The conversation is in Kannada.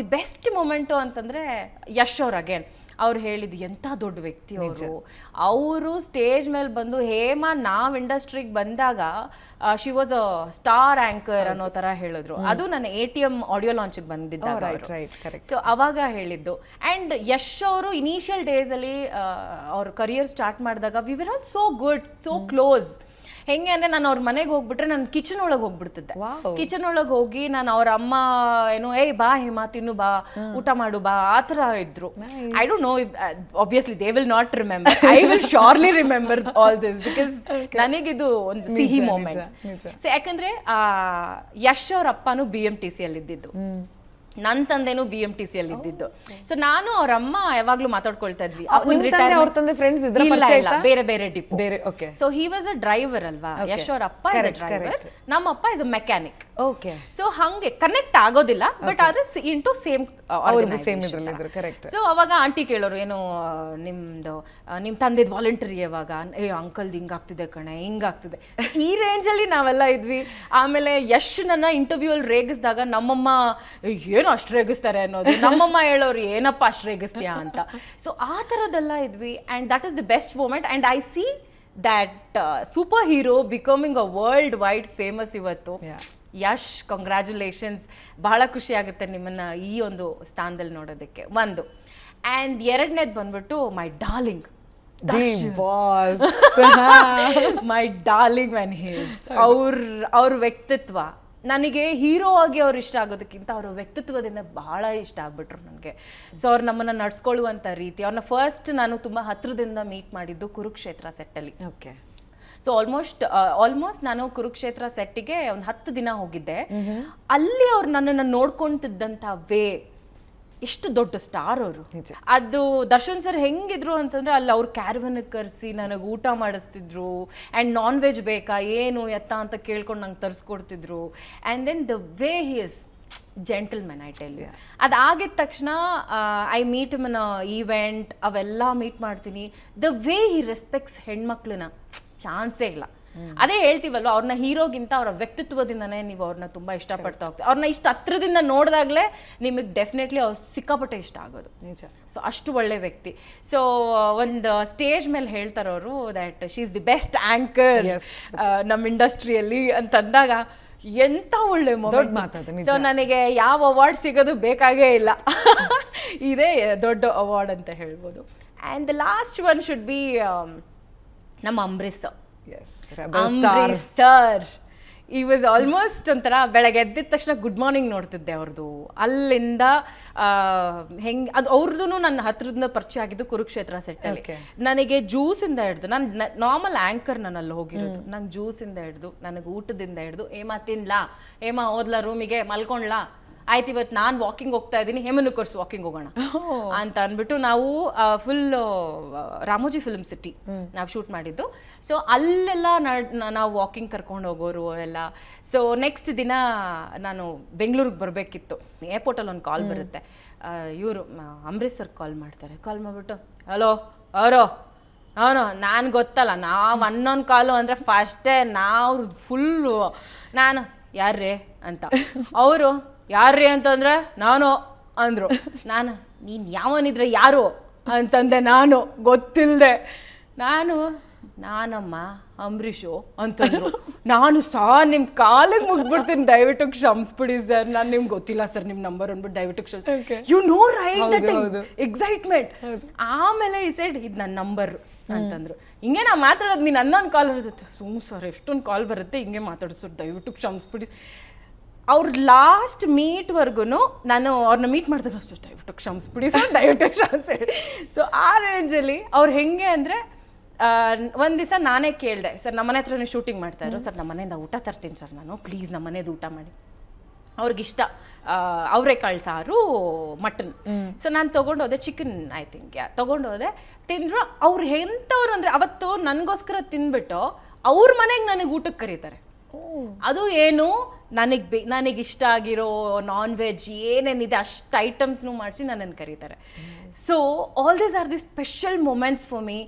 ದಿ ಬೆಸ್ಟ್ ಮೊಮೆಂಟು ಅಂತಂದ್ರೆ ಯಶ್ ಅವ್ರ ಅಗೇನ್ ಅವ್ರು ಹೇಳಿದ್ದು ಎಂಥ ದೊಡ್ಡ ವ್ಯಕ್ತಿ ಅವರು. ಅವರು ಸ್ಟೇಜ್ ಮೇಲೆ ಬಂದು ಹೇಮಾ ನಾವು ಇಂಡಸ್ಟ್ರಿಗೆ ಬಂದಾಗ she was a star anchor ಅನ್ನೋ ಥರ ಹೇಳಿದ್ರು. ಅದು ನನ್ನ ಎ ಟಿ ಎಂ ಆಡಿಯೋ ಲಾಂಚಿಗೆ ಬಂದಿದ್ದ ರೈಟ್ ರೈಟ್ ಕರೆಕ್ಟ್ ಸೊ ಅವಾಗ ಹೇಳಿದ್ದು. ಆ್ಯಂಡ್ ಯಶ್ ಅವರು ಇನಿಷಿಯಲ್ ಡೇಸಲ್ಲಿ ಅವ್ರ ಕರಿಯರ್ ಸ್ಟಾರ್ಟ್ ಮಾಡಿದಾಗ we were all so good so close ಹೆಂಗೆ ಅಂದ್ರೆ ನಾನು ಅವ್ರ ಮನೆಗೆ ಹೋಗ್ಬಿಟ್ರೆ ನಾನು ಕಿಚನ್ ಒಳಗೆ ಹೋಗ್ಬಿಡ್ತಿದ್ದೆ. ಕಿಚನ್ ಒಳಗೆ ಹೋಗಿ ನಾನು ಅವ್ರ ಅಮ್ಮ ಏನು ಏಯ್ ಬಾ ಹೇಮಾ ತಿನ್ನು ಬಾ ಊಟ ಮಾಡು ಬಾ ಆ ಥರ ಇದ್ರು. I don't know obviously they will not remember I will surely remember all this because ನನಗಿದು ಒಂದು ಸಿಹಿ ಮೂಮೆಂಟ್ ಸೊ ಯಾಕಂದ್ರೆ ಆ, ಯಶ್ ಅವ್ರ ಅಪ್ಪನೂ ಬಿ ಎಂ ಟಿ ಸಿ ಅಲ್ಲಿ ಇದ್ದಿದ್ದು ನನ್ನ ತಂದೆನೂ ಬಿ ಎಂ ಟಿ ಸಿ ಅಲ್ಲಿ ಇದ್ದಿದ್ದು ಸೊ ನಾನು ಅವ್ರ ಅಮ್ಮ ಯಾವಾಗ್ಲೂ ಮಾತಾಡ್ಕೊಳ್ತಾ ಇದ್ವಿ? ಬೇರೆ ಬೇರೆ ಡಿಪೋ ಬೇರೆ okay so he was a driver ಅಲ್ವಾ? ಯಶ್ ಅವ್ರ ಅಪ್ಪ ಡ್ರೈವರ್ ನಮ್ಮ ಅಪ್ಪ is a mechanic okay so ಹಂಗೆ ಕನೆಕ್ಟ್ ಆಗೋದಿಲ್ಲ ಬಟ್ ಆದ್ರೆ ಇಂಟು ಸೇಮ್ ಅವ್ರು ಸೇಮ್ ಇದ್ರು ಕರೆಕ್ಟ್ ಸೊ ಅವಾಗ ಆಂಟಿ ಕೇಳೋರು ಏನು ನಿಮ್ದು ನಿಮ್ ತಂದೆದ್ ವಾಲಂಟರಿ ಯಾವಾಗ? ಏ ಅಂಕಲ್ದು ಹಿಂಗಾಗ್ತಿದೆ ಕಣೆ ಹಿಂಗಾಗ್ತಿದೆ ಈ ರೇಂಜಲ್ಲಿ ನಾವೆಲ್ಲ ಇದ್ವಿ. ಆಮೇಲೆ ಯಶ್ ನನ್ನ ಇಂಟರ್ವ್ಯೂ ಅಲ್ಲಿ ರೇಗಿಸಿದಾಗ ನಮ್ಮಮ್ಮ "ಏ, ಏನು ಅಷ್ಟು ರೇಗಿಸ್ತಾರೆ ಅನ್ನೋದು. ನಮ್ಮಮ್ಮ ಹೇಳೋರು ಏನಪ್ಪ ಅಷ್ಟು ರೇಗಿಸ್ತೀಯಾ ಅಂತ. ಸೊ ಆ ಥರದ್ದೆಲ್ಲ ಇದ್ವಿ and that is the best moment and I see that super hero becoming a world wide famous ಇವತ್ತು ಯಶ್ ಕಂಗ್ರ್ಯಾಚುಲೇಷನ್ಸ್ ಬಹಳ ಖುಷಿ ಆಗುತ್ತೆ ನಿಮ್ಮನ್ನ ಈ ಒಂದು ಸ್ಥಾನದಲ್ಲಿ ನೋಡೋದಕ್ಕೆ. ಒಂದು. ಆ್ಯಂಡ್ ಎರಡನೇದು ಬಂದ್ಬಿಟ್ಟು my darling my darling man he's ಅವ್ರ ಅವ್ರ ವ್ಯಕ್ತಿತ್ವ. ನನಗೆ ಹೀರೋ ಆಗಿ ಅವ್ರು ಇಷ್ಟ ಆಗೋದಕ್ಕಿಂತ ಅವ್ರ ವ್ಯಕ್ತಿತ್ವದಿಂದ ಬಹಳ ಇಷ್ಟ ಆಗ್ಬಿಟ್ರು ನನಗೆ. ಸೊ ಅವ್ರು ನಮ್ಮನ್ನ ನಡ್ಸ್ಕೊಳ್ಳುವಂಥ ರೀತಿ ಅವ್ರನ್ನ ಫಸ್ಟ್ ನಾನು ತುಂಬ ಹತ್ರದಿಂದ ಮೀಟ್ ಮಾಡಿದ್ದು ಕುರುಕ್ಷೇತ್ರ ಸೆಟ್ಟಲ್ಲಿ ಓಕೆ ಸೊ ಆಲ್ಮೋಸ್ಟ್ ಆಲ್ಮೋಸ್ಟ್ ನಾನು ಕುರುಕ್ಷೇತ್ರ ಸೆಟ್ಟಿಗೆ ಒಂದು ಹತ್ತು ದಿನ ಹೋಗಿದ್ದೆ. ಅಲ್ಲಿ ಅವ್ರು ನನ್ನನ್ನು ನೋಡ್ಕೊಂತಿದ್ದಂಥ ವೇ ಎಷ್ಟು ದೊಡ್ಡ ಸ್ಟಾರ್ ಅವರು. ಅದು ದರ್ಶನ್ ಸರ್ ಹೆಂಗಿದ್ರು ಅಂತಂದ್ರೆ ಅಲ್ಲಿ ಅವ್ರು ಕ್ಯಾರ್ವನ್ ಕರೆಸಿ ನನಗೆ ಊಟ ಮಾಡಿಸ್ತಿದ್ರು ಆ್ಯಂಡ್ ನಾನ್ ವೆಜ್ ಬೇಕಾ ಏನು ಎತ್ತ ಅಂತ ಕೇಳ್ಕೊಂಡು ನಂಗೆ ತರಿಸ್ಕೊಡ್ತಿದ್ರು. And then the way he is gentleman I tell you ಅದಾಗಿದ ತಕ್ಷಣ ಐ ಮೀಟ್ ಮನ ಈವೆಂಟ್ ಅವೆಲ್ಲ ಮೀಟ್ ಮಾಡ್ತೀನಿ. ದ ವೇ ಹಿ ರೆಸ್ಪೆಕ್ಟ್ಸ್ ಹೆಣ್ಮಕ್ಳನ್ನ ಚಾನ್ಸೇ ಇಲ್ಲ. ಅದೇ ಹೇಳ್ತೀವಲ್ವ ಅವ್ರನ್ನ ಹೀರೋಗಿಂತ ಅವರ ವ್ಯಕ್ತಿತ್ವದಿಂದನೇ ನೀವು ಅವ್ರನ್ನ ತುಂಬಾ ಇಷ್ಟಪಡ್ತಾ ಹೋಗ್ತೀವಿ ಅವ್ರನ್ನ ಇಷ್ಟ ಹತ್ರದಿಂದ ನೋಡಿದಾಗಲೇ ನಿಮಗೆ ಡೆಫಿನೆಟ್ಲಿ ಅವ್ರು ಸಿಕ್ಕಾಪಟ್ಟೆ ಇಷ್ಟ ಆಗೋದು. ನಿಜ. ಸೊ ಅಷ್ಟು ಒಳ್ಳೆ ವ್ಯಕ್ತಿ. ಸೊ ಒಂದು ಸ್ಟೇಜ್ ಮೇಲೆ ಹೇಳ್ತಾರವರು that she is the best anchor Yes. ನಮ್ಮ ಇಂಡಸ್ಟ್ರಿಯಲ್ಲಿ ಅಂತಂದಾಗ ಎಂತ ಒಳ್ಳೆ ದೊಡ್ಡ ಮಾತದು, ಸೊ ನನಗೆ ಯಾವ ಅವಾರ್ಡ್ ಸಿಗೋದು ಬೇಕಾಗೇ ಇಲ್ಲ. ಇದೇ ದೊಡ್ಡ ಅವಾರ್ಡ್ ಅಂತ ಹೇಳ್ಬೋದು. And the last one should be ನಮ್ಮ ಅಂಬರೀಶ್. ಎಸ್ ಅಂಬರೀಶ್ ಸರ್ ಈ ವಾಸ್ ಆಲ್ಮೋಸ್ಟ್ ಒಂಥರ ಬೆಳಗ್ಗೆ ಎದ್ದಿದ ತಕ್ಷಣ ಗುಡ್ ಮಾರ್ನಿಂಗ್ ನೋಡ್ತಿದ್ದೆ ಅವ್ರದ್ದು ಅಲ್ಲಿಂದ ಹೆಂಗ್ ಅದು ಅವ್ರದ್ದು ನನ್ನ ಹತ್ರದಿಂದ ಪರಿಚಯ ಆಗಿದ್ದು ಕುರುಕ್ಷೇತ್ರ ಸೆಟ್ಟಲ್ಲಿ. ನನಗೆ ಜ್ಯೂಸಿಂದ ಹಿಡ್ದು ನಾನು ನಾರ್ಮಲ್ ಆ್ಯಂಕರ್ ನಾನು ಅಲ್ಲಿ ಹೋಗಿರೋದು. ನಂಗೆ ಜ್ಯೂಸಿಂದ ಹಿಡ್ದು ನನಗೆ ಊಟದಿಂದ ಹಿಡ್ದು ಏಮಾ ತಿನ್ಲಾ ಏಮಾ ಓದ್ಲಾ ರೂಮಿಗೆ ಮಲ್ಕೊಂಡ್ಲಾ? ಆಯ್ತು ಇವತ್ತು ನಾನು ವಾಕಿಂಗ್ ಹೋಗ್ತಾ ಇದ್ದೀನಿ ಹೇಮನು ಕರ್ಸ್ ವಾಕಿಂಗ್ ಹೋಗೋಣ. ಅಂತ ಅಂದ್ಬಿಟ್ಟು ನಾವು ಫುಲ್ ರಾಮೋಜಿ ಫಿಲ್ಮ್ ಸಿಟಿ ನಾವು ಶೂಟ್ ಮಾಡಿದ್ದು. ಸೊ ಅಲ್ಲೆಲ್ಲ ನಾವು ವಾಕಿಂಗ್ ಕರ್ಕೊಂಡು ಹೋಗೋರು ಎಲ್ಲ. ಸೊ ನೆಕ್ಸ್ಟ್ ದಿನ ನಾನು ಬೆಂಗಳೂರಿಗೆ ಬರಬೇಕಿತ್ತು. ಏರ್ಪೋರ್ಟಲ್ಲಿ ಒಂದು ಕಾಲ್ ಬರುತ್ತೆ. ಇವರು ಅಂಬರೀಶ್ ಸರ್ ಕಾಲ್ ಮಾಡ್ತಾರೆ. ಕಾಲ್ ಮಾಡಿಬಿಟ್ಟು ಹಲೋ ಅವರೋ ಅವನು ನಾನು ಗೊತ್ತಲ್ಲ. ನಾವು ಅನ್ನೊಂದು ಕಾಲು ಅಂದರೆ ಫಸ್ಟೇ ನಾವು ಫುಲ್ಲು ನಾನು ಯಾರೇ ಅಂತ. ಅವರು ಯಾರ್ರೀ ಅಂತಂದ್ರೆ ನಾನು ಅಂದರು. ನಾನು. ನೀನು ಯಾವನಿದ್ರೆ ಯಾರು ಅಂತಂದೆ ನಾನು. ಗೊತ್ತಿಲ್ಲದೆ ನಾನು ನಾನಮ್ಮ ಅಂಬರೀಷು ಅಂತಂದ್ರು. ನಾನು ಸಹ ನಿಮ್ಮ ಕಾಲಿಗೆ ಮುಗ್ಬಿಡ್ತೀನಿ ದಯವಿಟ್ಟು ಕ್ಷಮಿಸ್ಬಿಡಿ ಸರ್. ನಾನು ನಿಮ್ಗೆ ಗೊತ್ತಿಲ್ಲ ಸರ್ ನಿಮ್ಮ ನಂಬರ್ ಅಂದ್ಬಿಟ್ಟು ದಯವಿಟ್ಟು ಕ್ಷಮ ಯು ನೋ ರೈಟ್. ಎಕ್ಸೈಟ್ಮೆಂಟ್ ಆಮೇಲೆ ಈ ಸೈಡ್ ಇದು ನನ್ನ ನಂಬರ್ ಅಂತಂದ್ರು. ಹಿಂಗೆ ನಾ ಮಾತಾಡೋದು ನೀನು ಅನ್ನೊಂದು ಕಾಲ್ ಬರುತ್ತೆ ಸುಮ್ ಸರ್ ಎಷ್ಟೊಂದು ಕಾಲ್ ಬರುತ್ತೆ ಹಿಂಗೆ ಮಾತಾಡಿಸೋದು ದಯವಿಟ್ಟು ಕ್ಷಮಿಸ್ಬಿಡಿ. ಅವ್ರ ಲಾಸ್ಟ್ ಮೀಟ್ವರೆಗೂ ನಾನು ಅವ್ರನ್ನ ಮೀಟ್ ಮಾಡಿದಾಗ ಅಷ್ಟು ದಯವಿಟ್ಟು ಕ್ಷಮಿಸ್ಬಿಡಿ ಸರ್ ದಯವಿಟ್ಟು ಹೇಳಿ ಸೊ ಆ ರೇಂಜಲ್ಲಿ ಅವ್ರು ಹೆಂಗೆ ಅಂದರೆ ಒಂದು ದಿವಸ ನಾನೇ ಕೇಳಿದೆ ಸರ್ ನಮ್ಮ ಮನೆ ಹತ್ರನೇ ಶೂಟಿಂಗ್ ಮಾಡ್ತಾ ಇದ್ರು ಸರ್ ನಮ್ಮ ಮನೆಯಿಂದ ಊಟ ತರ್ತೀನಿ ಸರ್ ನಾನು ಪ್ಲೀಸ್ ನಮ್ಮ ಮನೇದು ಊಟ ಮಾಡಿ. ಅವ್ರಿಗಿಷ್ಟ ಅವರೆಕಾಳು ಸಾರು ಮಟನ್. ಸೊ ನಾನು ತೊಗೊಂಡೋದೆ ಚಿಕನ್ ಐ ಥಿಂಕ್ ತೊಗೊಂಡೋದೆ ತಿಂದರು ಅವ್ರು ಎಂಥವ್ರು ಅಂದರೆ ಅವತ್ತು ನನಗೋಸ್ಕರ ತಿಂದ್ಬಿಟ್ಟು ಅವ್ರ ಮನೆಗೆ ನನಗೆ ಊಟಕ್ಕೆ ಕರೀತಾರೆ. ಅದು ಏನು? ನನಗೆ ಬೇ ಇಷ್ಟ ಆಗಿರೋ ನಾನ್ ವೆಜ್ ಏನೇನಿದೆ ಅಷ್ಟು ಐಟಮ್ಸ್ನು ಮಾಡಿಸಿ ನನ್ನನ್ನು ಕರೀತಾರೆ. So all these are the special moments for me